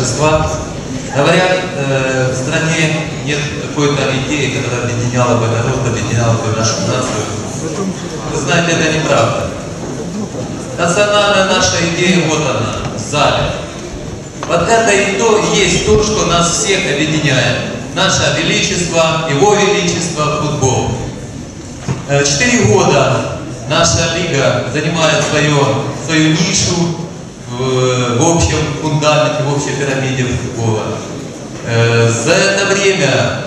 торжества. Говорят, э, в стране нет какой-то идеи, которая объединяла бы народ, объединяла бы нашу нацию. Вы знаете, это неправда. Национальная наша идея, вот она, в зале. Вот это и то есть то, что нас всех объединяет. Наше Величество, Его Величество, футбол. Э, Четыре года наша лига занимает свое, свою нишу в, общем фундаменте, в общей пирамиде футбола. Э, За это время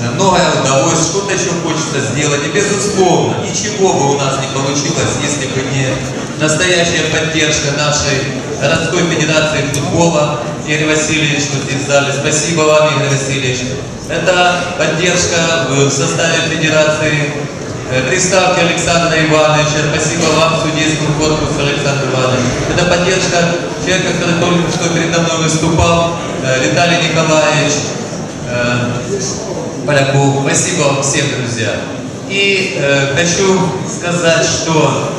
э, многое удалось, что-то еще хочется сделать. И безусловно, ничего бы у нас не получилось, если бы не настоящая поддержка нашей городской федерации футбола. Игорь Васильевич, что здесь в зале. Спасибо вам, Игорь Васильевич. Это поддержка в составе федерации. Э, Представьте Александра Ивановича. Спасибо вам, судейскому корпусу Александр Иванович. Это поддержка человека, который только что передо мной выступал, э, Виталий Николаевич. Э, Поляков. Спасибо всем, друзья. И э, хочу сказать, что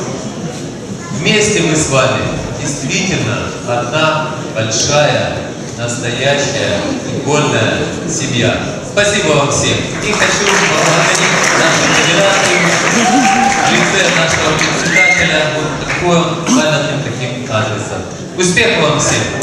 вместе мы с вами действительно одна большая, настоящая футбольная семья. Спасибо вам всем. И хочу поблагодарить нашу федерацию лице нашего председателя вот таким памятным таким адресом. Успехов вам всем!